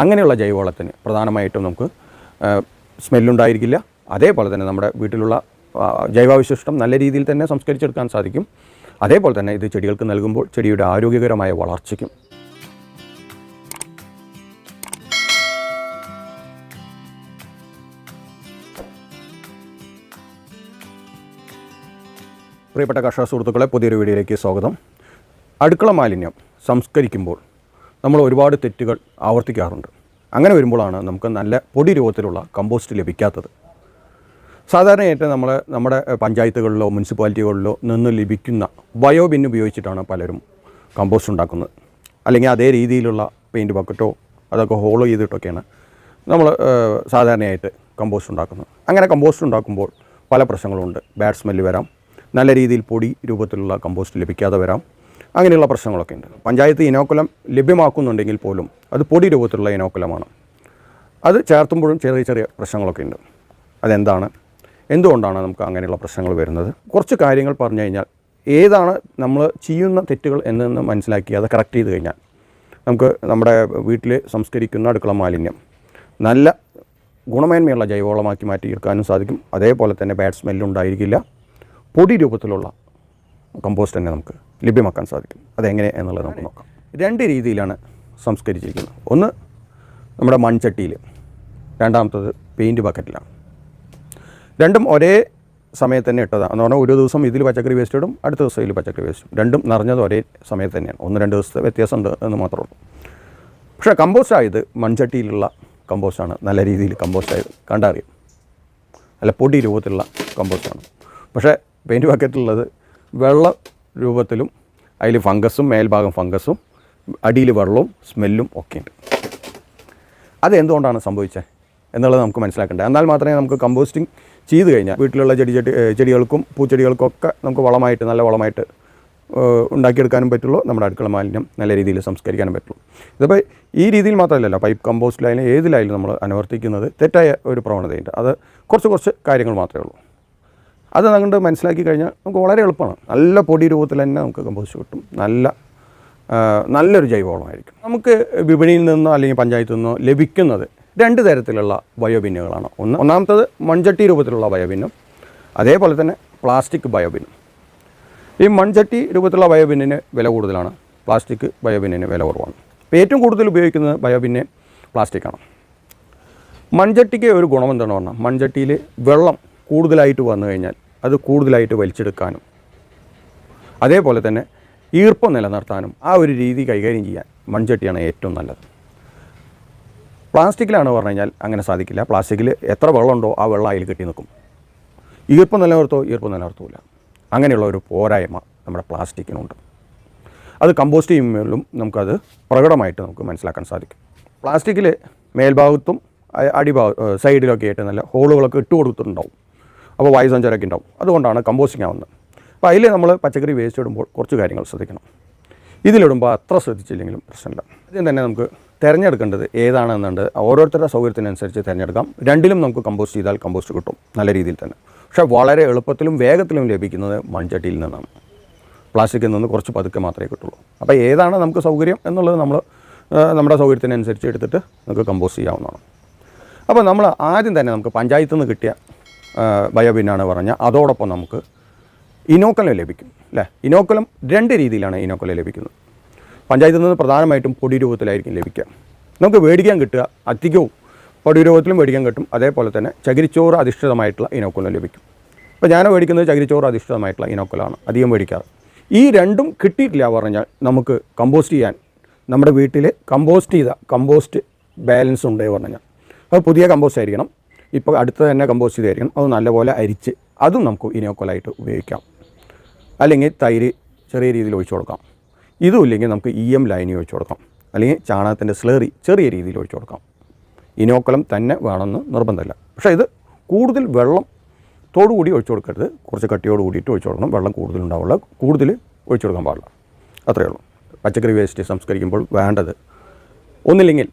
അങ്ങനെയുള്ള ജൈവവളത്തിന് പ്രധാനമായിട്ടും നമുക്ക് സ്മെല്ലുണ്ടായിരിക്കില്ല. അതേപോലെ തന്നെ നമ്മുടെ വീട്ടിലുള്ള ജൈവാവശിഷ്ടം നല്ല രീതിയിൽ തന്നെ സംസ്കരിച്ചെടുക്കാൻ സാധിക്കും. അതേപോലെ തന്നെ ഇത് ചെടികൾക്ക് നൽകുമ്പോൾ ചെടിയുടെ ആരോഗ്യകരമായ വളർച്ചയ്ക്കും. പ്രിയപ്പെട്ട കർഷക സുഹൃത്തുക്കളെ പുതിയൊരു വീഡിയോയിലേക്ക് സ്വാഗതം. അടുക്കള മാലിന്യം സംസ്കരിക്കുമ്പോൾ നമ്മൾ ഒരുപാട് തെറ്റുകൾ ആവർത്തിക്കാറുണ്ട്. അങ്ങനെ വരുമ്പോഴാണ് നമുക്ക് നല്ല പൊടി രൂപത്തിലുള്ള കമ്പോസ്റ്റ് ലഭിക്കാത്തത്. സാധാരണയായിട്ട് നമ്മൾ നമ്മുടെ പഞ്ചായത്തുകളിലോ മുനിസിപ്പാലിറ്റികളിലോ നിന്ന് ലഭിക്കുന്ന ബയോബിൻ ഉപയോഗിച്ചിട്ടാണ് പലരും കമ്പോസ്റ്റ് ഉണ്ടാക്കുന്നത്. അല്ലെങ്കിൽ അതേ രീതിയിലുള്ള പെയിന്റ് ബക്കറ്റോ അതൊക്കെ ഹോളോ ചെയ്തിട്ടൊക്കെയാണ് നമ്മൾ സാധാരണയായിട്ട് കമ്പോസ്റ്റ് ഉണ്ടാക്കുന്നത്. അങ്ങനെ കമ്പോസ്റ്റ് ഉണ്ടാക്കുമ്പോൾ പല പ്രശ്നങ്ങളുണ്ട്. ബാഡ് സ്മെല്ല് വരാം. നല്ല രീതിയിൽ പൊടി രൂപത്തിലുള്ള കമ്പോസ്റ്റ് ലഭിക്കാതെ വരാം. അങ്ങനെയുള്ള പ്രശ്നങ്ങളൊക്കെ ഉണ്ട്. പഞ്ചായത്ത് ഇനോക്കുലം ലഭ്യമാക്കുന്നുണ്ടെങ്കിൽ പോലും അത് പൊടി രൂപത്തിലുള്ള ഇനോക്കുലമാണ്. അത് ചേർത്തുമ്പോഴും ചെറിയ ചെറിയ പ്രശ്നങ്ങളൊക്കെ ഉണ്ട്. അതെന്താണ്? എന്തുകൊണ്ടാണ് നമുക്ക് അങ്ങനെയുള്ള പ്രശ്നങ്ങൾ വരുന്നത്? കുറച്ച് കാര്യങ്ങൾ പറഞ്ഞു കഴിഞ്ഞാൽ ഏതാണ് നമ്മൾ ചെയ്യുന്ന തെറ്റുകൾ എന്നെന്ന് മനസ്സിലാക്കി അത് കറക്റ്റ് ചെയ്ത് കഴിഞ്ഞാൽ നമുക്ക് നമ്മുടെ വീട്ടിൽ സംസ്കരിക്കുന്ന അടുക്കള മാലിന്യം നല്ല ഗുണമേന്മയുള്ള ജൈവവളമാക്കി മാറ്റിയെടുക്കാനും സാധിക്കും. അതേപോലെ തന്നെ ബാഡ് സ്മെല്ലുണ്ടായിരിക്കില്ല പൊടി രൂപത്തിലുള്ള കമ്പോസ്റ്റ് തന്നെ നമുക്ക് ലഭ്യമാക്കാൻ സാധിക്കും. അതെങ്ങനെ എന്നുള്ളത് നമുക്ക് നോക്കാം. രണ്ട് രീതിയിലാണ് സംസ്കരിച്ചിരിക്കുന്നത്. ഒന്ന് നമ്മുടെ മൺചട്ടിയിൽ രണ്ടാമത്തത് പെയിന്റ് ബക്കറ്റിലാണ്. രണ്ടും ഒരേ സമയത്ത് തന്നെ ഇട്ടതാണ്. എന്ന് പറഞ്ഞാൽ ഒരു ദിവസം ഇതിൽ പച്ചക്കറി വേസ്റ്റ് ഇടും അടുത്ത ദിവസം ഇതിൽ പച്ചക്കറി വേസ്റ്റ് ഇടും. രണ്ടും നിറഞ്ഞത് ഒരേ സമയത്ത് തന്നെയാണ്. ഒന്ന് രണ്ട് ദിവസത്തെ വ്യത്യാസമുണ്ട് എന്ന് മാത്രമേ ഉള്ളൂ. പക്ഷേ കമ്പോസ്റ്റ് ആയത് മൺചട്ടിയിലുള്ള കമ്പോസ്റ്റാണ്. നല്ല രീതിയിൽ കമ്പോസ്റ്റ് ആയത് കണ്ടറിയാം. അല്ല പൊടി രൂപത്തിലുള്ള കമ്പോസ്റ്റാണ്. പക്ഷേ പെയിന്റ് ബക്കറ്റിലുള്ളത് വെള്ള രൂപത്തിലും അതിൽ ഫംഗസും മേൽഭാഗം ഫംഗസും അടിയിൽ വെള്ളവും സ്മെല്ലും ഒക്കെ ഉണ്ട്. അത് എന്തുകൊണ്ടാണ് സംഭവിച്ചത് എന്നുള്ളത് നമുക്ക് മനസ്സിലാക്കേണ്ടത് എന്നാൽ മാത്രമേ നമുക്ക് കമ്പോസ്റ്റിംഗ് ചെയ്ത് കഴിഞ്ഞാൽ വീട്ടിലുള്ള ചെടി ചെടി ചെടികൾക്കും പൂച്ചെടികൾക്കും ഒക്കെ നമുക്ക് വളമായിട്ട് നല്ല വളമായിട്ട് ഉണ്ടാക്കിയെടുക്കാനും പറ്റുള്ളൂ. നമ്മുടെ അടുക്കള മാലിന്യം നല്ല രീതിയിൽ സംസ്കരിക്കാനും പറ്റുള്ളൂ. ഇതിപ്പോൾ ഈ രീതിയിൽ മാത്രമല്ലല്ലോ പൈപ്പ് കമ്പോസ്റ്റിലായാലും ഏതിലായാലും നമ്മൾ അനുവർത്തിക്കുന്നത് തെറ്റായ ഒരു പ്രവണതയുണ്ട്. അത് കുറച്ച് കുറച്ച് കാര്യങ്ങൾ മാത്രമേ ഉള്ളൂ. അത് അങ്ങോട്ട് മനസ്സിലാക്കി കഴിഞ്ഞാൽ നമുക്ക് വളരെ എളുപ്പമാണ്. നല്ല പൊടി രൂപത്തിൽ തന്നെ നമുക്ക് കമ്പോസ്റ്റ് കിട്ടും. നല്ല നല്ലൊരു ജൈവവളമായിരിക്കും. നമുക്ക് വിപണിയിൽ നിന്നോ അല്ലെങ്കിൽ പഞ്ചായത്തിൽ നിന്നോ ലഭിക്കുന്നത് രണ്ട് തരത്തിലുള്ള ബയോബിന്നുകളാണ്. ഒന്ന് ഒന്നാമത്തത് മൺചട്ടി രൂപത്തിലുള്ള ബയോബിന്നും അതേപോലെ തന്നെ പ്ലാസ്റ്റിക് ബയോബിന്നും. ഈ മൺചട്ടി രൂപത്തിലുള്ള ബയോബിന്നിന് വില കൂടുതലാണ്. പ്ലാസ്റ്റിക് ബയോബിന്നിന് വില കുറവാണ്. ഇപ്പോൾ ഏറ്റവും കൂടുതൽ ഉപയോഗിക്കുന്നത് ബയോബിന്നെ പ്ലാസ്റ്റിക്കാണ് മൺചട്ടിക്ക് ഒരു ഗുണമെന്താണെന്ന് പറഞ്ഞാൽ മൺചട്ടിയിൽ വെള്ളം കൂടുതലായിട്ട് വന്നു കഴിഞ്ഞാൽ അത് കൂടുതലായിട്ട് വലിച്ചെടുക്കാനും. അതേപോലെ തന്നെ ഈർപ്പം നിലനിർത്താനും ആ ഒരു രീതി കൈകാര്യം ചെയ്യാൻ മൺചട്ടിയാണ് ഏറ്റവും നല്ലത്. പ്ലാസ്റ്റിക്കിലാണ് പറഞ്ഞു കഴിഞ്ഞാൽ അങ്ങനെ സാധിക്കില്ല. പ്ലാസ്റ്റിക്കിൽ എത്ര വെള്ളമുണ്ടോ ആ വെള്ളം അതിൽ കെട്ടി നിൽക്കും. ഈർപ്പം നിലനിർത്തോ ഈർപ്പം നിലനിർത്തൂല. അങ്ങനെയുള്ള ഒരു പോരായ്മ നമ്മുടെ പ്ലാസ്റ്റിക്കിനുണ്ട്. അത് കമ്പോസ്റ്റ് ചെയ്യുമ്പോഴും നമുക്കത് പ്രകടമായിട്ട് നമുക്ക് മനസ്സിലാക്കാൻ സാധിക്കും. പ്ലാസ്റ്റിക്കിൽ മേൽഭാഗത്തും അടിഭാഗ സൈഡിലൊക്കെ ആയിട്ട് നല്ല ഹോളുകളൊക്കെ ഇട്ട് കൊടുത്തിട്ടുണ്ടാവും. അപ്പോൾ വായുസഞ്ചാരമൊക്കെ ഉണ്ടാവും. അതുകൊണ്ടാണ് കമ്പോസ്റ്റിംഗ് ആവുന്നത്. അപ്പോൾ അതിൽ നമ്മൾ പച്ചക്കറി വേസ്റ്റ് ഇടുമ്പോൾ കുറച്ച് കാര്യങ്ങൾ ശ്രദ്ധിക്കണം. ഇതിലിടുമ്പോൾ അത്ര ശ്രദ്ധിച്ചില്ലെങ്കിലും പ്രശ്നമില്ല. ആദ്യം തന്നെ നമുക്ക് തിരഞ്ഞെടുക്കേണ്ടത് ഏതാണെന്നുണ്ട്. ഓരോരുത്തരുടെ സൗകര്യത്തിനനുസരിച്ച് തിരഞ്ഞെടുക്കാം. രണ്ടിലും നമുക്ക് കമ്പോസ്റ്റ് ചെയ്താൽ കമ്പോസ്റ്റ് കിട്ടും. നല്ല രീതിയിൽ തന്നെ. പക്ഷേ വളരെ എളുപ്പത്തിലും വേഗത്തിലും ലഭിക്കുന്നത് മൺചട്ടിയിൽ നിന്നാണ്. പ്ലാസ്റ്റിക്കിൽ നിന്ന് കുറച്ച് പതുക്കെ മാത്രമേ കിട്ടുള്ളൂ. അപ്പോൾ ഏതാണ് നമുക്ക് സൗകര്യം എന്നുള്ളത് നമ്മൾ നമ്മുടെ സൗകര്യത്തിനനുസരിച്ച് എടുത്തിട്ട് നമുക്ക് കമ്പോസ്റ്റ് ചെയ്യാവുന്നതാണ്. അപ്പോൾ നമ്മൾ ആദ്യം തന്നെ നമുക്ക് പഞ്ചായത്തിൽ നിന്ന് കിട്ടിയ ബയോബിന്നാണ് പറഞ്ഞാൽ അതോടൊപ്പം നമുക്ക് ഇനോക്കലം ലഭിക്കും അല്ലേ? ഇനോക്കലം രണ്ട് രീതിയിലാണ് ഇനോക്കലം ലഭിക്കുന്നത്. പഞ്ചായത്തിൽ നിന്ന് പ്രധാനമായിട്ടും പൊടി രൂപത്തിലായിരിക്കും ലഭിക്കുക. നമുക്ക് മേടിക്കാൻ കിട്ടുക അധികവും പൊടി രൂപത്തിലും മേടിക്കാൻ കിട്ടും. അതേപോലെ തന്നെ ചകിരിച്ചോറ് അധിഷ്ഠിതമായിട്ടുള്ള ഇനോക്കുലം ലഭിക്കും. ഇപ്പോൾ ഞാൻ മേടിക്കുന്നത് ചകിരിച്ചോറ് അധിഷ്ഠിതമായിട്ടുള്ള ഇനോക്കുലമാണ് അധികം മേടിക്കാറ്. ഈ രണ്ടും കിട്ടിയിട്ടില്ല പറഞ്ഞാൽ നമുക്ക് കമ്പോസ്റ്റ് ചെയ്യാൻ നമ്മുടെ വീട്ടിൽ കമ്പോസ്റ്റ് ചെയ്ത കമ്പോസ്റ്റ് ബാലൻസ് ഉണ്ട് പറഞ്ഞാൽ. അത് പുതിയ കമ്പോസ്റ്റ് ആയിരിക്കണം ഇപ്പോൾ അടുത്ത് തന്നെ കമ്പോസ്റ്റ് ചെയ്തായിരിക്കണം. അത് നല്ലപോലെ അരിച്ച് അതും നമുക്ക് ഇനോക്കോലായിട്ട് ഉപയോഗിക്കാം. അല്ലെങ്കിൽ തൈര് ചെറിയ രീതിയിൽ ഒഴിച്ചു കൊടുക്കാം. ഇതും ഇല്ലെങ്കിൽ നമുക്ക് ഇ എം ലൈനി ഒഴിച്ചു കൊടുക്കാം. അല്ലെങ്കിൽ ചാണകത്തിന്റെ സ്ലേറി ചെറിയ രീതിയിൽ ഒഴിച്ചു കൊടുക്കാം. ഇനോക്കുലം തന്നെ വേണമെന്ന് നിർബന്ധമില്ല. പക്ഷേ ഇത് കൂടുതൽ വെള്ളം തോടുകൂടി ഒഴിച്ചു കൊടുക്കരുത്. കുറച്ച് കട്ടിയോട് കൂടിയിട്ട് ഒഴിച്ചു കൊടുക്കണം. വെള്ളം കൂടുതൽ ഉണ്ടാവുള്ള കൂടുതൽ ഒഴിച്ചു കൊടുക്കാൻ പാടില്ല. അത്രയേ ഉള്ളൂ. പച്ചക്കറി വേസ്റ്റ് സംസ്കരിക്കുമ്പോൾ വേണ്ടത് ഒന്നില്ലെങ്കിൽ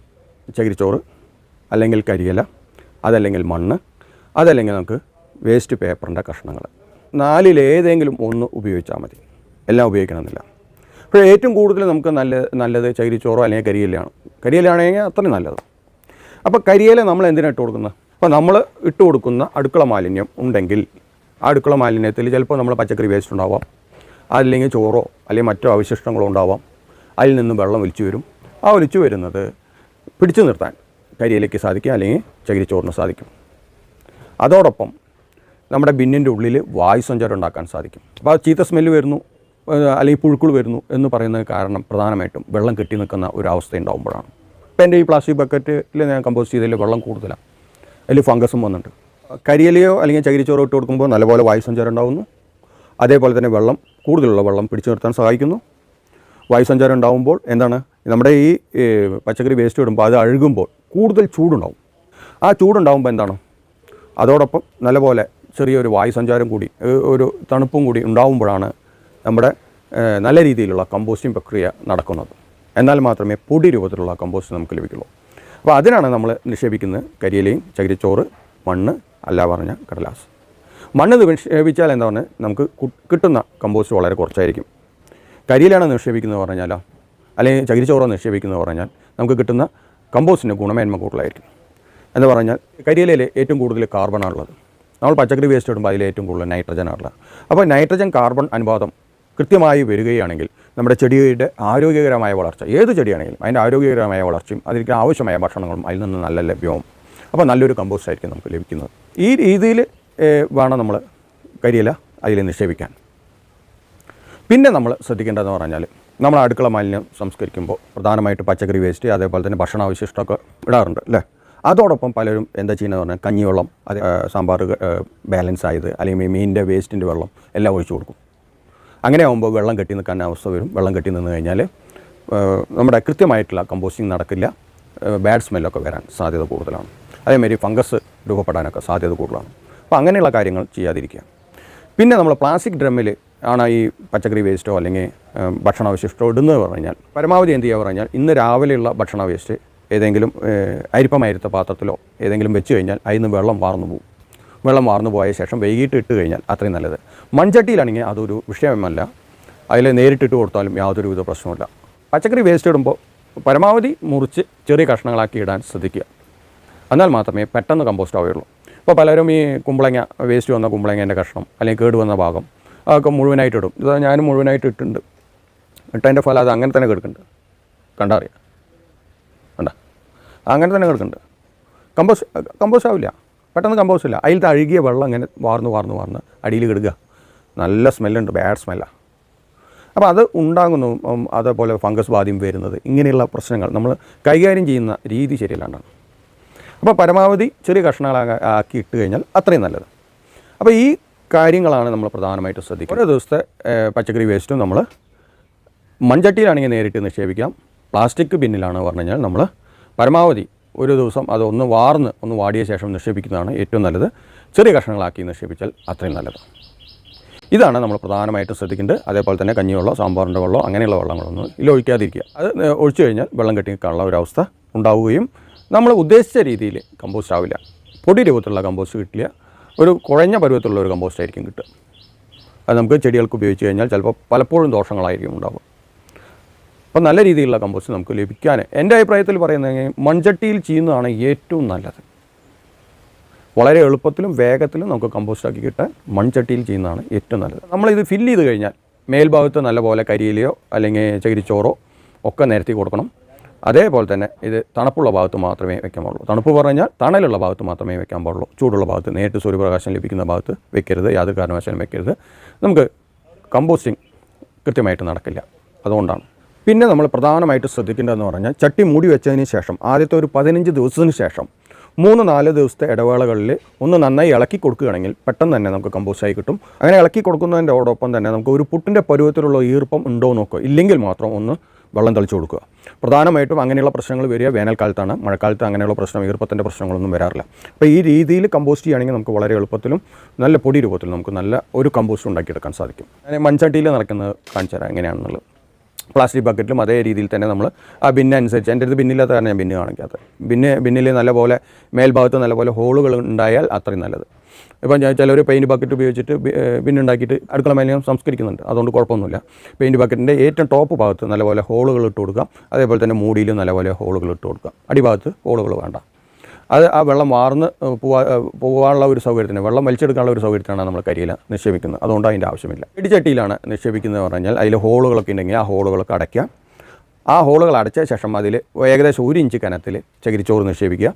ചകിരിച്ചോറ് അല്ലെങ്കിൽ കരിയില അതല്ലെങ്കിൽ മണ്ണ് അതല്ലെങ്കിൽ നമുക്ക് വേസ്റ്റ് പേപ്പറിന്റെ കഷ്ണങ്ങൾ. നാലിലേതെങ്കിലും ഒന്ന് ഉപയോഗിച്ചാൽ മതി. എല്ലാം ഉപയോഗിക്കണമെന്നില്ല. പക്ഷേ ഏറ്റവും കൂടുതൽ നമുക്ക് നല്ല നല്ലത് ചകിരിച്ചോറോ അല്ലെങ്കിൽ കരിയിലാണ് കരിയിലാണെങ്കിൽ അത്രയും നല്ലത്. അപ്പോൾ കരിയില നമ്മൾ എന്തിനാണ് ഇട്ട് കൊടുക്കുന്നത്? അപ്പോൾ നമ്മൾ ഇട്ട് കൊടുക്കുന്ന അടുക്കള മാലിന്യം ഉണ്ടെങ്കിൽ ആ അടുക്കള മാലിന്യത്തിൽ ചിലപ്പോൾ നമ്മൾ പച്ചക്കറി വേസ്റ്റ് ഉണ്ടാവാം. അല്ലെങ്കിൽ ചോറോ അല്ലെങ്കിൽ മറ്റോ അവശിഷ്ടങ്ങളോ ഉണ്ടാവാം. അതിൽ നിന്ന് വെള്ളം ഒലിച്ചു വരും. ആ ഒലിച്ചു വരുന്നത് പിടിച്ചു നിർത്താൻ കരിയിലേക്ക് സാധിക്കും അല്ലെങ്കിൽ ചകിരിച്ചോറിന് സാധിക്കും. അതോടൊപ്പം നമ്മുടെ ബിന്നിന്റെ ഉള്ളിൽ വായു സഞ്ചാരം ഉണ്ടാക്കാൻ സാധിക്കും. അപ്പോൾ ആ ചീത്ത സ്മെല്ല് വരുന്നു അല്ലെങ്കിൽ പുഴുക്കൾ വരുന്നു എന്ന് പറയുന്നത് കാരണം പ്രധാനമായിട്ടും വെള്ളം കെട്ടി നിൽക്കുന്ന ഒരു അവസ്ഥ ഉണ്ടാകുമ്പോഴാണ് ഇപ്പം എന്റെ ഈ പ്ലാസ്റ്റിക് ബക്കറ്റിൽ ഞാൻ കമ്പോസ്റ്റ് ചെയ്തതിൽ വെള്ളം കൂടുതലാണ് അതിൽ ഫംഗസും വന്നിട്ടുണ്ട്. കരിയിലയോ അല്ലെങ്കിൽ ചകിരിച്ചോറോ ഇട്ട് കൊടുക്കുമ്പോൾ നല്ലപോലെ വായു സഞ്ചാരം ഉണ്ടാകുന്നു അതേപോലെ തന്നെ വെള്ളം കൂടുതലുള്ള വെള്ളം പിടിച്ചു നിർത്താൻ സഹായിക്കുന്നു. വായു സഞ്ചാരം ഉണ്ടാകുമ്പോൾ എന്താണ്? നമ്മുടെ ഈ പച്ചക്കറി വേസ്റ്റ് ഇടുമ്പോൾ അത് അഴുകുമ്പോൾ കൂടുതൽ ചൂടുണ്ടാവും. ആ ചൂടുണ്ടാകുമ്പോൾ എന്താണ്? അതോടൊപ്പം നല്ലപോലെ ചെറിയൊരു വായു സഞ്ചാരം കൂടി ഒരു തണുപ്പും കൂടി ഉണ്ടാകുമ്പോഴാണ് നമ്മുടെ നല്ല രീതിയിലുള്ള കമ്പോസ്റ്റിംഗ് പ്രക്രിയ നടക്കുന്നത്. എന്നാൽ മാത്രമേ പൊടി രൂപത്തിലുള്ള കമ്പോസ്റ്റ് നമുക്ക് ലഭിക്കുള്ളൂ. അപ്പോൾ അതിനാണ് നമ്മൾ നിക്ഷേപിക്കുന്നത് കരിയിലയും ചകിരിച്ചോറ് മണ്ണ് അല്ല പറഞ്ഞ കടലാസ്. മണ്ണ് നിക്ഷേപിച്ചാൽ എന്താ പറഞ്ഞാൽ നമുക്ക് കിട്ടുന്ന കമ്പോസ്റ്റ് വളരെ കുറച്ചായിരിക്കും. കരിയിലാണ് നിക്ഷേപിക്കുന്നത് പറഞ്ഞാലോ? അല്ലെങ്കിൽ ചകിരിച്ചോറോ നിക്ഷേപിക്കുന്നത് പറഞ്ഞാൽ നമുക്ക് കിട്ടുന്ന കമ്പോസ്റ്റിന്റെ ഗുണമേന്മ കൂടുതലായിരിക്കും. എന്ന് പറഞ്ഞാൽ കരിയിലയിൽ ഏറ്റവും കൂടുതൽ കാർബണാണുള്ളത് നമ്മൾ പച്ചക്കറി വേസ്റ്റ് ഇടുമ്പോൾ അതിൽ ഏറ്റവും കൂടുതൽ നൈട്രജനാണുള്ളത് അപ്പോൾ നൈട്രജൻ കാർബൺ അനുപാതം കൃത്യമായി വരികയാണെങ്കിൽ നമ്മുടെ ചെടിയുടെ ആരോഗ്യകരമായ വളർച്ച ഏത് ചെടിയാണെങ്കിലും അതിന്റെ ആരോഗ്യകരമായ വളർച്ചയും അതിലേക്ക് ആവശ്യമായ ഭക്ഷണങ്ങളും അതിൽ നിന്ന് നല്ല ലഭ്യവും. അപ്പോൾ നല്ലൊരു കമ്പോസ്റ്റ് ആയിരിക്കും നമുക്ക് ലഭിക്കുന്നത്. ഈ രീതിയിൽ വേണം നമ്മൾ കരിയില അതിൽ നിക്ഷേപിക്കാൻ. പിന്നെ നമ്മൾ ശ്രദ്ധിക്കേണ്ടതെന്ന് പറഞ്ഞാൽ നമ്മൾ അടുക്കള മാലിന്യം സംസ്കരിക്കുമ്പോൾ പ്രധാനമായിട്ട് പച്ചക്കറി വേസ്റ്റ് അതേപോലെ തന്നെ ഭക്ഷണാവശിഷ്ടമൊക്കെ ഇടാറുണ്ട് അല്ലേ? അതോടൊപ്പം പലരും എന്താ ചെയ്യുന്നത് പറഞ്ഞാൽ കഞ്ഞിവെള്ളം അത് സാമ്പാർ ബാലൻസ് ആയത് അല്ലെങ്കിൽ മീനിന്റെ വേസ്റ്റിന്റെ വെള്ളം എല്ലാം ഒഴിച്ചു കൊടുക്കും. അങ്ങനെ ആകുമ്പോൾ വെള്ളം കെട്ടി നിൽക്കാൻ അവസ്ഥ വരും. വെള്ളം കെട്ടി നിന്ന് കഴിഞ്ഞാൽ നമ്മുടെ കൃത്യമായിട്ടുള്ള കമ്പോസ്റ്റിംഗ് നടക്കില്ല. ബാഡ് സ്മെല്ലൊക്കെ വരാൻ സാധ്യത കൂടുതലാണ്. അതേമാതിരി ഫംഗസ് രൂപപ്പെടാനൊക്കെ സാധ്യത കൂടുതലാണ്. അപ്പോൾ അങ്ങനെയുള്ള കാര്യങ്ങൾ ചെയ്യാതിരിക്കുക. പിന്നെ നമ്മൾ പ്ലാസ്റ്റിക് ഡ്രമ്മിൽ ആണ് ഈ പച്ചക്കറി വേസ്റ്റോ അല്ലെങ്കിൽ ഭക്ഷണാവശിഷ്ടോ ഇടുന്നത് പറഞ്ഞാൽ. പരമാവധി എന്ത് ചെയ്യുക പറഞ്ഞാൽ ഇന്ന് രാവിലെയുള്ള ഭക്ഷണ വേസ്റ്റ് ഏതെങ്കിലും അരിപ്പമരുത്ത പാത്രത്തിലോ ഏതെങ്കിലും വെച്ച് കഴിഞ്ഞാൽ അതിൽ നിന്ന് വെള്ളം വാർന്നു പോകും വെള്ളം വാർന്നു പോയ ശേഷം വൈകിട്ട് ഇട്ട് കഴിഞ്ഞാൽ അത്രയും നല്ലത്. മൺചട്ടിയിലാണെങ്കിൽ അതൊരു വിഷയമല്ല. അതിൽ നേരിട്ടിട്ട് കൊടുത്താലും യാതൊരു വിധ പ്രശ്നമില്ല പച്ചക്കറി വേസ്റ്റ് ഇടുമ്പോൾ പരമാവധി മുറിച്ച് ചെറിയ കഷ്ണങ്ങളാക്കി ഇടാൻ ശ്രദ്ധിക്കുക. എന്നാൽ മാത്രമേ പെട്ടെന്ന് കമ്പോസ്റ്റ് ആവുകയുള്ളൂ. ഇപ്പോൾ പലരും ഈ കുമ്പളങ്ങ വേസ്റ്റ് വന്ന കുമ്പളങ്ങേന്റെ കഷ്ണം അല്ലെങ്കിൽ കേട് വന്ന ഭാഗം അതൊക്കെ മുഴുവനായിട്ട് ഇടും ഇത് ഞാനും മുഴുവനായിട്ട് ഇട്ടിട്ടുണ്ട് ഇട്ടതിന്റെ ഫലം അത് അങ്ങനെ തന്നെ കിടക്കുന്നുണ്ട്. കണ്ടറിയാം കണ്ട. അങ്ങനെ തന്നെ കിടക്കുന്നുണ്ട്. കമ്പോസ് കമ്പോസ് ആവില്ല. പെട്ടെന്ന് കമ്പോസ് ഇല്ല. അതിലത്തെ അഴുകിയ വെള്ളം അങ്ങനെ വാർന്ന് വാർന്ന് വാർന്ന് അടിയിൽ കിടക്കുക. നല്ല സ്മെല്ലുണ്ട്. ബാഡ് സ്മെല്ലാണ് അപ്പോൾ അത് ഉണ്ടാകുന്നു. അതേപോലെ ഫംഗസ് ബാധ്യം വരുന്നത്. ഇങ്ങനെയുള്ള പ്രശ്നങ്ങൾ. നമ്മൾ കൈകാര്യം ചെയ്യുന്ന രീതി ശരിയല്ലാണ്ടാണ്. അപ്പോൾ പരമാവധി ചെറിയ കഷ്ണങ്ങളാക്കി ഇട്ട് കഴിഞ്ഞാൽ അത്രയും നല്ലത്. അപ്പോൾ ഈ കാര്യങ്ങളാണ് നമ്മൾ പ്രധാനമായിട്ട് ശ്രദ്ധിക്കുക ഓരോ ദിവസത്തെ പച്ചക്കറി വേസ്റ്റും നമ്മൾ മൺചട്ടിയിലാണെങ്കിൽ നേരിട്ട് നിക്ഷേപിക്കാം. പ്ലാസ്റ്റിക് ബിന്നിലാണ് പറഞ്ഞു കഴിഞ്ഞാൽ നമ്മൾ പരമാവധി ഒരു ദിവസം അത് ഒന്ന് വാർന്ന് ഒന്ന് വാടിയ ശേഷം നിക്ഷേപിക്കുന്നതാണ് ഏറ്റവും നല്ലത്. ചെറിയ കഷ്ണങ്ങളാക്കി നിക്ഷേപിച്ചാൽ അത്രയും നല്ലത്. ഇതാണ് നമ്മൾ പ്രധാനമായിട്ട് ശ്രദ്ധിക്കേണ്ടത്. അതേപോലെ തന്നെ കഞ്ഞിവെള്ളോ സാമ്പാറിന്റെ വെള്ളം അങ്ങനെയുള്ള വെള്ളങ്ങളൊന്നും ഇതിൽ ഒഴിക്കാതിരിക്കുക. അത് ഒഴിച്ചു കഴിഞ്ഞാൽ വെള്ളം കെട്ടി ഒരവസ്ഥ ഉണ്ടാവുകയും നമ്മൾ ഉദ്ദേശിച്ച രീതിയിൽ കമ്പോസ്റ്റ് ആവില്ല. പൊടി രൂപത്തിലുള്ള കമ്പോസ്റ്റ് കിട്ടില്ല. ഒരു കുഴഞ്ഞ പരുവത്തിലുള്ള ഒരു കമ്പോസ്റ്റ് ആയിരിക്കും കിട്ടുക. അത് നമുക്ക് ചെടികൾക്ക് ഉപയോഗിച്ച് കഴിഞ്ഞാൽ ചിലപ്പോൾ പലപ്പോഴും ദോഷങ്ങളായിരിക്കും ഉണ്ടാവുക. അപ്പോൾ നല്ല രീതിയിലുള്ള കമ്പോസ്റ്റ് നമുക്ക് ലഭിക്കാൻ എന്റെ അഭിപ്രായത്തിൽ പറയുന്നത് മൺചട്ടിയിൽ ചെയ്യുന്നതാണ് ഏറ്റവും നല്ലത്. വളരെ എളുപ്പത്തിലും വേഗത്തിലും നമുക്ക് കമ്പോസ്റ്റാക്കി കിട്ടാൻ മൺചട്ടിയിൽ ചെയ്യുന്നതാണ് ഏറ്റവും നല്ലത്. നമ്മളിത് ഫില്ല് ചെയ്ത് കഴിഞ്ഞാൽ മേൽഭാഗത്ത് നല്ലപോലെ കരിയിലയോ അല്ലെങ്കിൽ ചകിരിച്ചോറോ ഒക്കെ നിരത്തി കൊടുക്കണം. അതേപോലെ തന്നെ ഇത് തണുപ്പുള്ള ഭാഗത്ത് മാത്രമേ വെക്കാൻ പാടുള്ളൂ തണുപ്പ് പറഞ്ഞാൽ തണലുള്ള ഭാഗത്ത് മാത്രമേ വെക്കാൻ പാടുള്ളൂ. ചൂടുള്ള ഭാഗത്ത് നേരിട്ട് സൂര്യപ്രകാശം ലഭിക്കുന്ന ഭാഗത്ത് വെക്കരുത് യാതൊരു കാരണവശാലും വെക്കരുത്. നമുക്ക് കമ്പോസ്റ്റിംഗ് കൃത്യമായിട്ട് നടക്കില്ല. അതുകൊണ്ടാണ്. പിന്നെ നമ്മൾ പ്രധാനമായിട്ട് ശ്രദ്ധിക്കേണ്ടതെന്ന് പറഞ്ഞാൽ ചട്ടി മൂടി വെച്ചതിന് ശേഷം ആദ്യത്തെ ഒരു പതിനഞ്ച് ദിവസത്തിന് ശേഷം മൂന്ന് നാല് ദിവസത്തെ ഇടവേളകളിൽ ഒന്ന് നന്നായി ഇളക്കി കൊടുക്കുകയാണെങ്കിൽ പെട്ടെന്ന് തന്നെ നമുക്ക് കമ്പോസ്റ്റായി കിട്ടും. അങ്ങനെ ഇളക്കി കൊടുക്കുന്നതിന്റെ ഓടൊപ്പം തന്നെ നമുക്ക് ഒരു പുട്ടിന്റെ പരുവത്തിലുള്ള ഈർപ്പം ഉണ്ടോ നോക്കുക. ഇല്ലെങ്കിൽ മാത്രം ഒന്ന് വെള്ളം തളിച്ചു കൊടുക്കുക. പ്രധാനമായിട്ടും അങ്ങനെയുള്ള പ്രശ്നങ്ങൾ വരിക വേനൽക്കാലത്താണ്. മഴക്കാലത്ത് അങ്ങനെയുള്ള പ്രശ്നം ഈർപ്പത്തിന്റെ പ്രശ്നങ്ങളൊന്നും വരാറില്ല. അപ്പോൾ ഈ രീതിയിൽ കമ്പോസ്റ്റ് ചെയ്യുകയാണെങ്കിൽ നമുക്ക് വളരെ എളുപ്പത്തിലും നല്ല പൊടി രൂപത്തിലും നമുക്ക് നല്ല ഒരു കമ്പോസ്റ്റ് ഉണ്ടാക്കിയെടുക്കാൻ സാധിക്കും. ഞാൻ മൺചട്ടിയിൽ നടക്കുന്നത് കാണിച്ചു തരാം എങ്ങനെയാണെന്നുള്ളത്. പ്ലാസ്റ്റിക് ബക്കറ്റിലും അതേ രീതിയിൽ തന്നെ നമ്മൾ ആ ബിന്നനുസരിച്ച് എന്റെ അടുത്ത് ബിന്നില്ലാത്ത കാരണം ഞാൻ ബിന്ന് കാണിക്കാത്തത്. ബിന്ന് ബിന്നിൽ നല്ലപോലെ മേൽഭാഗത്ത് നല്ലപോലെ ഹോളുകൾ ഉണ്ടായാൽ അത്രയും നല്ലത്. ഇപ്പം ചിലർ പെയിന്റ് ബക്കറ്റ് ഉപയോഗിച്ചിട്ട് പിന്നുണ്ടാക്കിയിട്ട് അടുക്കള മലിനം സംസ്കരിക്കുന്നുണ്ട്. അതുകൊണ്ട് കുഴപ്പമൊന്നുമില്ല. പെയിന്റ് ബക്കറ്റിന്റെ ഏറ്റവും ടോപ്പ് ഭാഗത്ത് നല്ലപോലെ ഹോളുകൾ ഇട്ട് കൊടുക്കാം. അതേപോലെ തന്നെ മൂടിയിലും നല്ലപോലെ ഹോളുകൾ ഇട്ട് കൊടുക്കാം. അടിഭാഗത്ത് ഹോളുകൾ വേണ്ട. അത് ആ വെള്ളം വാർന്ന് പോവാ പോകാനുള്ള ഒരു സൗകര്യത്തിന് വെള്ളം വലിച്ചെടുക്കാനുള്ള ഒരു സൗകര്യത്തിനാണ് നമ്മൾ കരിയില നിക്ഷേപിക്കുന്നത്. അതുകൊണ്ട് അതിന്റെ ആവശ്യമില്ല. ഇടിച്ചട്ടിയിലാണ് നിക്ഷേപിക്കുന്നത് പറഞ്ഞാൽ അതിൽ ഹോളുകളൊക്കെ ഉണ്ടെങ്കിൽ ആ ഹോളുകളൊക്കെ അടയ്ക്കുക. ആ ഹോളുകൾ അടച്ച ശേഷം അതിൽ ഏകദേശം ഒരു ഇഞ്ച് കനത്തിൽ ചകിരിച്ചോറ് നിക്ഷേപിക്കുക.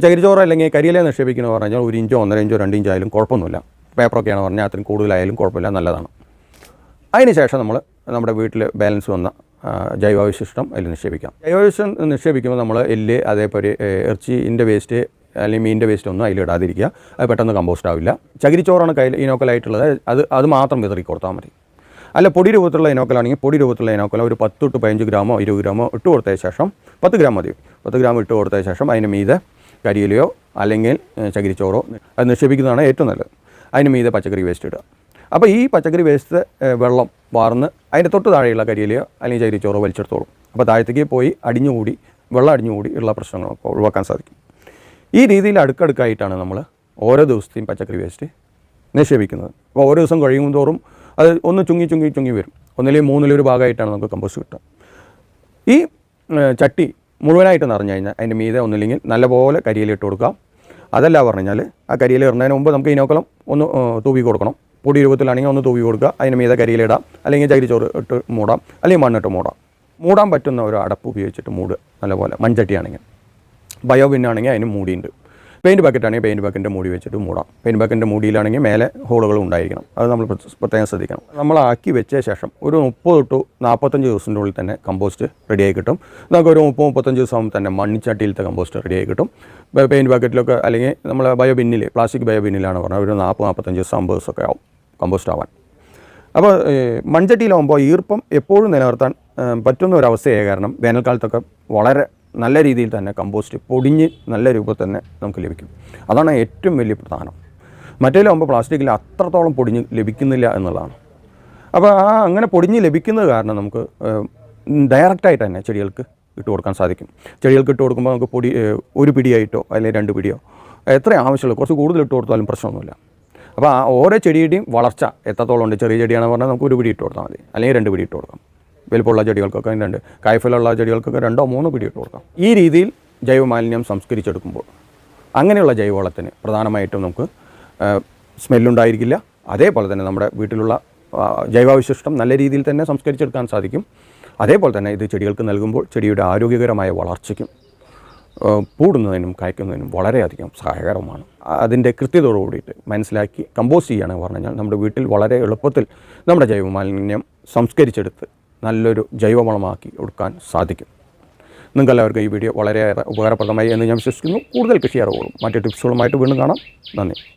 ചകിരിച്ചോറ് അല്ലെങ്കിൽ കരിയില പറഞ്ഞു പറഞ്ഞാൽ ഒരു ഇഞ്ചോ ഒന്നര ഇഞ്ചോ രണ്ട് ഇഞ്ചോ ആയാലും കുഴപ്പമൊന്നുമില്ല. പേപ്പറൊക്കെയാണ് പറഞ്ഞാൽ അത്രയും കൂടുതലായാലും കുഴപ്പമില്ല നല്ലതാണ്. അതിന് ശേഷം നമ്മൾ നമ്മുടെ വീട്ടിൽ ബാലൻസ് വന്ന ജൈവാവശിഷ്ടം അതിൽ നിക്ഷേപിക്കാം. ജൈവാവശിഷ്ടം നിക്ഷേപിക്കുമ്പോൾ നമ്മൾ എല്ല് അതേപോലെ ഇറച്ചിന്റെ വേസ്റ്റ് അല്ലെങ്കിൽ മീനിന്റെ വേസ്റ്റ് ഒന്നും അതിൽ ഇടാതിരിക്കുക. അത് പെട്ടെന്ന് കമ്പോസ്റ്റ് ആവില്ല. ചകിരിച്ചോറാണ് കയ്യിൽ ഇനോക്കലായിട്ടുള്ളത്. അത് അത് മാത്രം വിതറി കൊടുത്താൽ മതി. അല്ല പൊടി രൂപത്തിലുള്ള ഇനോക്കലാണെങ്കിൽ പൊടി രൂപത്തിലുള്ള ഇനോക്കല ഒരു പത്ത് തൊട്ട് പതിനഞ്ച് ഗ്രാമോ ഇരുപത് ഗ്രാമോ ഇട്ട് കൊടുത്തതിന് ശേഷം പത്ത് ഗ്രാം മതി. പത്ത് ഗ്രാം ഇട്ട് കൊടുത്തതിന് ശേഷം അതിന് മീതെ കരിയിലയോ അല്ലെങ്കിൽ ചകിരിച്ചോറോ അത് നിക്ഷേപിക്കുന്നതാണ് ഏറ്റവും നല്ലത്. അതിന് മീതെ പച്ചക്കറി വേസ്റ്റ് ഇടുക. അപ്പോൾ ഈ പച്ചക്കറി വേസ്റ്റ് വെള്ളം വാർന്ന് അതിന്റെ തൊട്ട് താഴെയുള്ള കരിയിലയോ അല്ലെങ്കിൽ ചകിരിച്ചോറോ വലിച്ചെടുത്തോളും. അപ്പോൾ താഴത്തേക്ക് പോയി അടിഞ്ഞുകൂടി വെള്ളം അടിഞ്ഞുകൂടി ഉള്ള പ്രശ്നങ്ങളൊക്കെ ഒഴിവാക്കാൻ സാധിക്കും. ഈ രീതിയിൽ അടുക്കടുക്കായിട്ടാണ് നമ്മൾ ഓരോ ദിവസത്തെയും പച്ചക്കറി വേസ്റ്റ് നിക്ഷേപിക്കുന്നത്. അപ്പോൾ ഓരോ ദിവസം കഴിയും തോറും അത് ഒന്ന് ചുങ്ങി ചുങ്ങി ചുങ്ങി വരും. ഒന്നിലെയും മൂന്നിലൊരു ഭാഗമായിട്ടാണ് നമുക്ക് കമ്പോസ്റ്റ് കിട്ടുക. ഈ ചട്ടി മുഴുവനായിട്ട് നിറഞ്ഞു കഴിഞ്ഞാൽ അതിന്റെ മീതെ ഒന്നുമില്ലെങ്കിൽ നല്ലപോലെ കരിയിലിട്ട് കൊടുക്കാം അതല്ല പറഞ്ഞാൽ ആ കരിയിൽ ഇടുന്നതിന് മുമ്പ് നമുക്ക് ഇനോക്കളം ഒന്ന് തൂവി കൊടുക്കണം. പൊടി രൂപത്തിലാണെങ്കിൽ ഒന്ന് തൂവി കൊടുക്കുക. അതിന് മീതെ കരിയില ഇടാം. അല്ലെങ്കിൽ ചകിരിച്ചോറ് ഇട്ട് മൂടാം. അല്ലെങ്കിൽ മണ്ണിട്ട് മൂടാം. മൂടാൻ പറ്റുന്ന ഒരു അടപ്പ് ഉപയോഗിച്ചിട്ട് മൂട് നല്ലപോലെ. മൺചട്ടിയാണെങ്കിൽ. ബിന്നാണെങ്കിൽ അതിന് മൂടിയുണ്ട്. പെയിന്റ് ബക്കറ്റ് ആണെങ്കിൽ പെയിന്റ് ബക്കറ്റിന്റെ മൂടി വെച്ചിട്ട് മൂടാം. പെയിന്റ് ബക്കറ്റിന്റെ മൂടിയിലാണെങ്കിൽ മേലെ ഹോളുകൾ ഉണ്ടായിരിക്കണം. അത് നമ്മൾ പ്രത്യേക- പ്രത്യേകം ശ്രദ്ധിക്കണം. നമ്മൾ ആക്കി വെച്ച ശേഷം ഒരു മുപ്പത് ടു നാൽപ്പത്തഞ്ച് ദിവസത്തിന്റെ ഉള്ളിൽ തന്നെ കമ്പോസ്റ്റ് റെഡി ആയി കിട്ടും. നമുക്ക് ഒരു മുപ്പത് മുപ്പത്തഞ്ച് ദിവസം തന്നെ മണ്ണിച്ചട്ടിയിലത്തെ കമ്പോസ്റ്റ് റെഡി ആയി കിട്ടും. പെയിന്റ് ബക്കറ്റിലൊക്കെ അല്ലെങ്കിൽ നമ്മൾ ബയോ ബിന്നിൽ പ്ലാസ്റ്റിക് ബയോ ബിന്നിലാണ് പറഞ്ഞത്. ഒരു നാൽപ്പത് നാൽപ്പത്തഞ്ച് ദിവസം അമ്പത് ദിവസമൊക്കെ ആവും കമ്പോസ്റ്റ് ആവാൻ. അപ്പോൾ മൺചട്ടിയിലാവുമ്പോൾ ഈർപ്പം എപ്പോഴും നിലനിർത്താൻ പറ്റുന്ന ഒരു അവസ്ഥയായ കാരണം വേനൽക്കാലത്തൊക്കെ വളരെ നല്ല രീതിയിൽ തന്നെ കമ്പോസ്റ്റ് പൊടിഞ്ഞ് നല്ല രൂപത്തിൽ തന്നെ നമുക്ക് ലഭിക്കും. അതാണ് ഏറ്റവും വലിയ പ്രധാനം. മറ്റേലാവുമ്പോൾ പ്ലാസ്റ്റിക്കിൽ അത്രത്തോളം പൊടിഞ്ഞ് ലഭിക്കുന്നില്ല എന്നുള്ളതാണ്. അപ്പോൾ ആ അങ്ങനെ പൊടിഞ്ഞ് ലഭിക്കുന്നത് കാരണം നമുക്ക് ഡയറക്റ്റായിട്ട് തന്നെ ചെടികൾക്ക് ഇട്ട് കൊടുക്കാൻ സാധിക്കും. ചെടികൾക്ക് ഇട്ട് കൊടുക്കുമ്പോൾ നമുക്ക് പൊടി ഒരു പിടിയായിട്ടോ അല്ലെങ്കിൽ രണ്ട് പിടിയോ എത്ര ആവശ്യമുള്ളൂ? കുറച്ച് കൂടുതൽ ഇട്ട് കൊടുത്താലും പ്രശ്നമൊന്നുമില്ല. അപ്പോൾ ആ ഓരോ ചെടിയുടെയും വളർച്ച എത്രത്തോളം ഉണ്ട്? ചെറിയ ചെടിയാണെന്ന് പറഞ്ഞാൽ നമുക്ക് ഒരു പിടി ഇട്ട് കൊടുത്താൽ മതി. അല്ലെങ്കിൽ രണ്ട് പിടി ഇട്ട് കൊടുക്കാം. വലിപ്പമുള്ള ചെടികൾക്കൊക്കെ രണ്ട് കായ്ഫലുള്ള ചെടികൾക്കൊക്കെ രണ്ടോ മൂന്നോ പിടി ഇട്ട് കൊടുക്കാം. ഈ രീതിയിൽ ജൈവമാലിന്യം സംസ്കരിച്ചെടുക്കുമ്പോൾ അങ്ങനെയുള്ള ജൈവവളത്തിന് പ്രധാനമായിട്ടും നമുക്ക് സ്മെല്ലുണ്ടായിരിക്കില്ല. അതേപോലെ തന്നെ നമ്മുടെ വീട്ടിലുള്ള ജൈവാവശിഷ്ടം നല്ല രീതിയിൽ തന്നെ സംസ്കരിച്ചെടുക്കാൻ സാധിക്കും. അതേപോലെ തന്നെ ഇത് ചെടികൾക്ക് നൽകുമ്പോൾ ചെടിയുടെ ആരോഗ്യകരമായ വളർച്ചയ്ക്കും പൂടുന്നതിനും കായ്ക്കുന്നതിനും വളരെയധികം സഹായകരമാണ്. അതിന്റെ കൃത്യതയോട് കൂടിയിട്ട് മനസ്സിലാക്കി കമ്പോസ്റ്റ് ചെയ്യുകയാണെന്ന് പറഞ്ഞു കഴിഞ്ഞാൽ നമ്മുടെ വീട്ടിൽ വളരെ എളുപ്പത്തിൽ നമ്മുടെ ജൈവമാലിന്യം സംസ്കരിച്ചെടുത്ത് നല്ലൊരു ജൈവവളമാക്കി കൊടുക്കാൻ സാധിക്കും. നിങ്ങൾക്കെല്ലാവർക്കും ഈ വീഡിയോ വളരെയേറെ ഉപകാരപ്രദമായി എന്ന് ഞാൻ വിശ്വസിക്കുന്നു. കൂടുതൽ കൃഷി അറിവുകളും മറ്റു ടിപ്സുകളുമായിട്ട് വീണ്ടും കാണാം. നന്ദി.